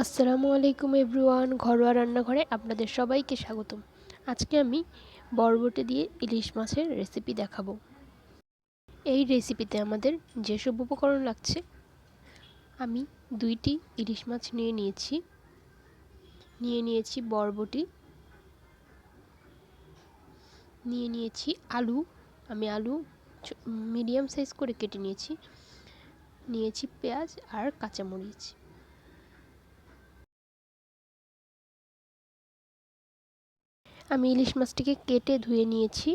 আসসালামু আলাইকুম এভরিওয়ান, ঘরোয়া রান্নাঘরে আপনাদের সবাইকে স্বাগতম। আজকে আমি বরবটি দিয়ে ইলিশ মাছের রেসিপি দেখাবো। এই রেসিপিতে আমাদের যেসব উপকরণ লাগছে, আমি দুইটি ইলিশ মাছ নিয়ে নিয়েছি। নিয়ে নিয়েছি বরবটি। নিয়ে নিয়েছি আলু। আমি আলু মিডিয়াম সাইজ করে কেটে নিয়েছি। নিয়েছি পেঁয়াজ আর কাঁচামরিচ। আমি ইলিশ মাছটিকে কেটে ধুয়ে নিয়েছি।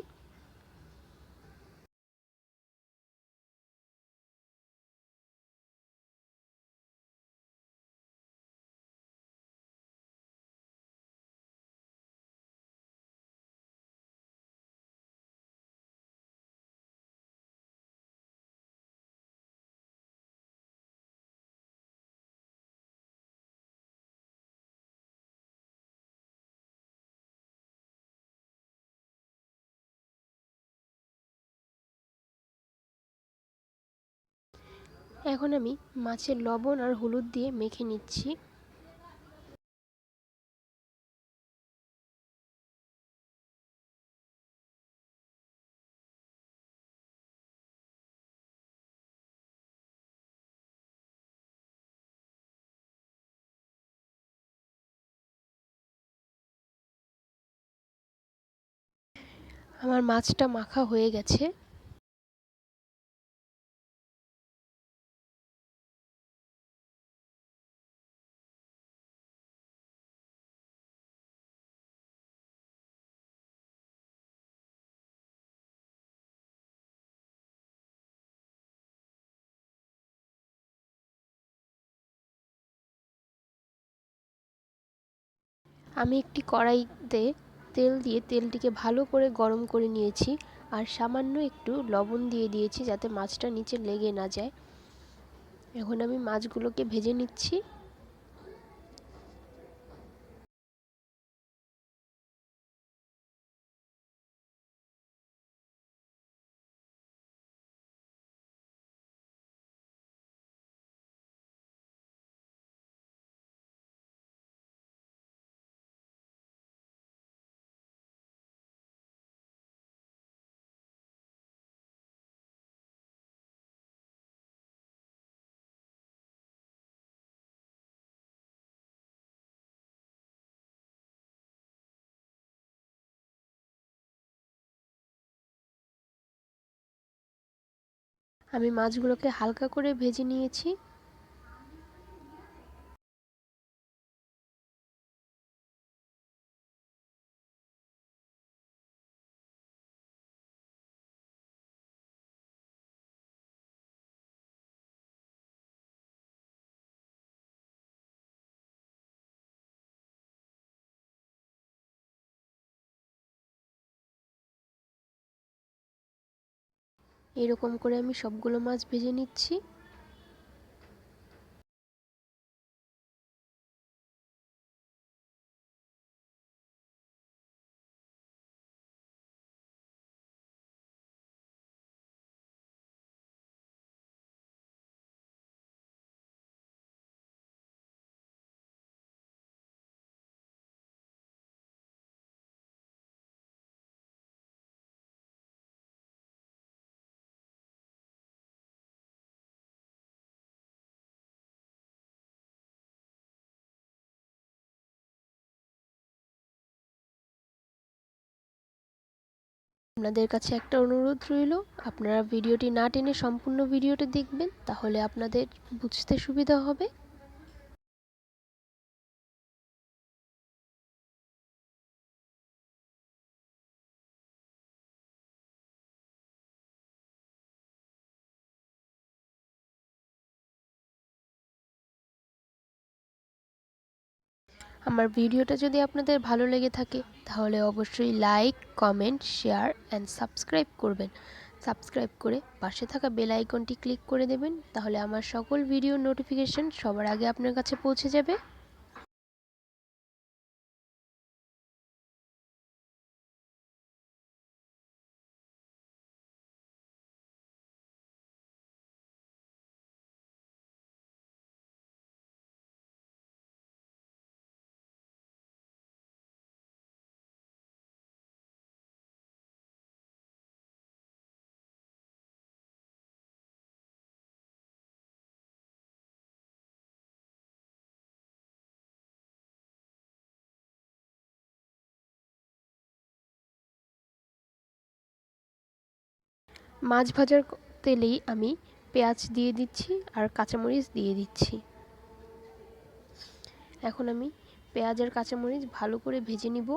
এখন আমি মাছের লবণ আর হলুদ দিয়ে মেখে নিচ্ছি। আমার মাছটা মাখা হয়ে গেছে। আমি একটি কড়াইতে তেল দিয়ে তেলটিকে ভালো করে গরম করে নিয়েছি আর সামান্য একটু লবণ দিয়ে দিয়েছি যাতে মাছটা নিচে লেগে না যায়। এখন আমি মাছগুলোকে ভেজে নিচ্ছি। আমি মাছগুলোকে হালকা করে ভেজে নিয়েছি। এরকম করে আমি সবগুলো মাছ ভেজে নিচ্ছি। আপনাদের কাছে একটা অনুরোধ রইল। আপনারা ভিডিওটি না টেনে সম্পূর্ণ ভিডিওটি দেখবেন, তাহলে আপনাদের বুঝতে সুবিধা হবে। আমার ভিডিওটা যদি আপনাদের ভালো লেগে থাকে, তাহলে অবশ্যই like comment share and subscribe করবেন। সাবস্ক্রাইব করে পাশে থাকা বেল আইকনটি ক্লিক করে দেবেন, তাহলে আমার সকল ভিডিও নোটিফিকেশন সবার আগে আপনার কাছে পৌঁছে যাবে। মাছ ভাজার তেলেই আমি পেঁয়াজ দিয়ে দিচ্ছি আর কাঁচামরিচ দিয়ে দিচ্ছি। এখন আমি পেঁয়াজ আর কাঁচামরিচ ভালো করে ভেজে নিব।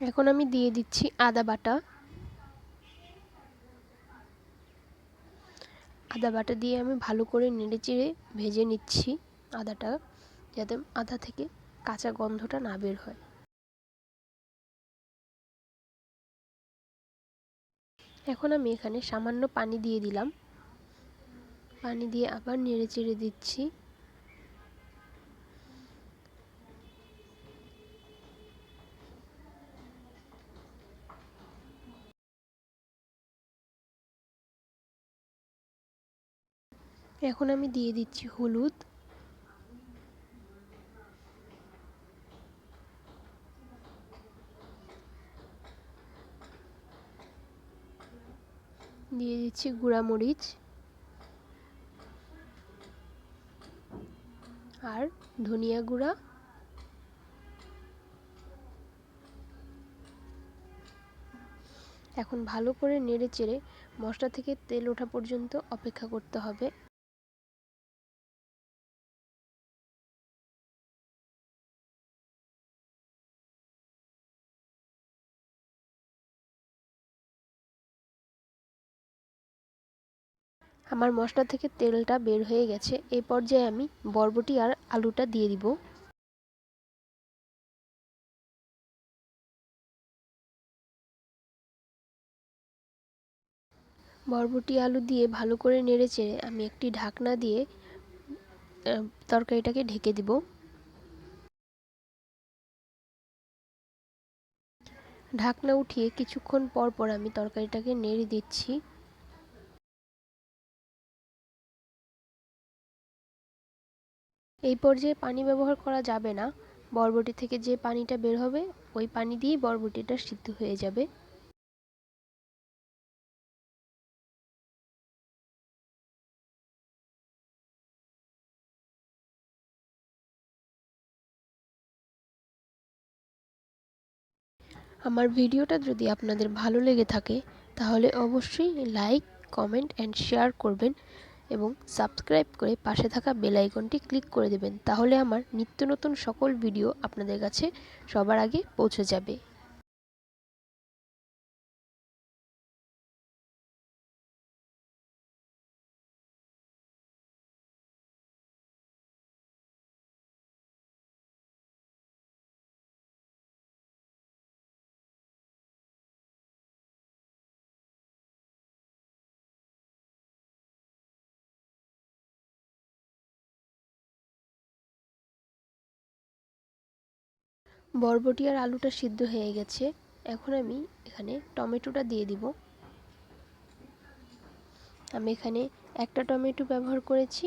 এখন আমি দিয়ে দিচ্ছি আদা বাটা। আদা বাটা দিয়ে আমি ভালো করে নেড়ে চেড়ে ভেজে নিচ্ছি আদাটা, যাতে আদা থেকে কাঁচা গন্ধটা না বের হয়। এখন আমি এখানে সামান্য পানি দিয়ে দিলাম। পানি দিয়ে আবার নেড়ে চেড়ে দিচ্ছি। এখন আমি দিয়ে দিচ্ছি হলুদ। দিয়ে দিচ্ছি গুঁড়া মরিচ। আর ধনিয়া গুঁড়া। এখন ভালো করে নেড়ে চেড়ে মশলা থেকে তেল ওঠা পর্যন্ত অপেক্ষা করতে হবে। আমার মশলা থেকে তেলটা বের হয়ে গেছে। এই পর্যায়ে আমি বরবটি আর আলুটা দিয়ে দিব। বরবটি আলু দিয়ে ভালো করে নেড়ে চেড়ে আমি একটি ঢাকনা দিয়ে তরকারিটাকে ঢেকে দিব। ঢাকনা উঠিয়ে কিছুক্ষণ পর পর আমি তরকারিটাকে নেড়ে দিচ্ছি। এই পর্যায়ে পানি ব্যবহার করা যাবে না। বরবটি থেকে যে পানিটা বের হবে, ওই পানি দিয়েই বরবটিটা সিদ্ধ হয়ে যাবে। আমার ভিডিওটা যদি আপনাদের ভালো লেগে থাকে, তাহলে অবশ্যই লাইক, কমেন্ট অ্যান্ড শেয়ার করবেন। এবং সাবস্ক্রাইব করে পাশে থাকা বেল আইকনটি ক্লিক করে দেবেন, তাহলে আমার নিত্য নতুন সকল ভিডিও আপনাদের কাছে সবার আগে পৌঁছে যাবে। বরবটি আর আলুটা সিদ্ধ হয়ে গেছে। এখন আমি এখানে টমেটোটা দিয়ে দিব। আমি এখানে একটা টমেটো ব্যবহার করেছি।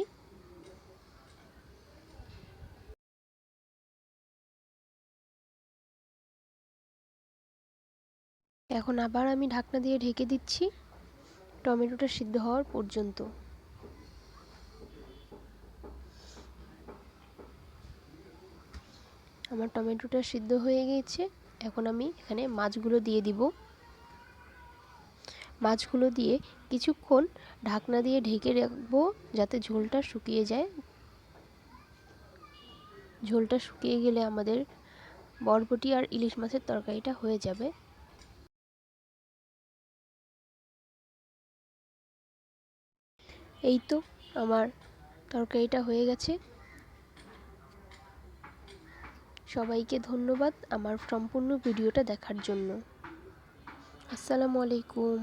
এখন আবার আমি ঢাকনা দিয়ে ঢেকে দিচ্ছি। টমেটোটা সিদ্ধ হওয়ার পর্যন্ত। আমার টমেটোটা সিদ্ধ হয়ে গিয়েছে। এখন আমি এখানে মাছগুলো দিয়ে দিব। মাছগুলো দিয়ে কিছুক্ষণ ঢাকনা দিয়ে ঢেকে রাখব যাতে ঝোলটা শুকিয়ে যায়। ঝোলটা শুকিয়ে গেলে আমাদের বরবটি আর ইলিশ মাছের তরকারিটা হয়ে যাবে। এই তো আমার তরকারিটা হয়ে গেছে। সবাইকে ধন্যবাদ আমার সম্পূর্ণ ভিডিওটা দেখার জন্য। আসসালামু আলাইকুম।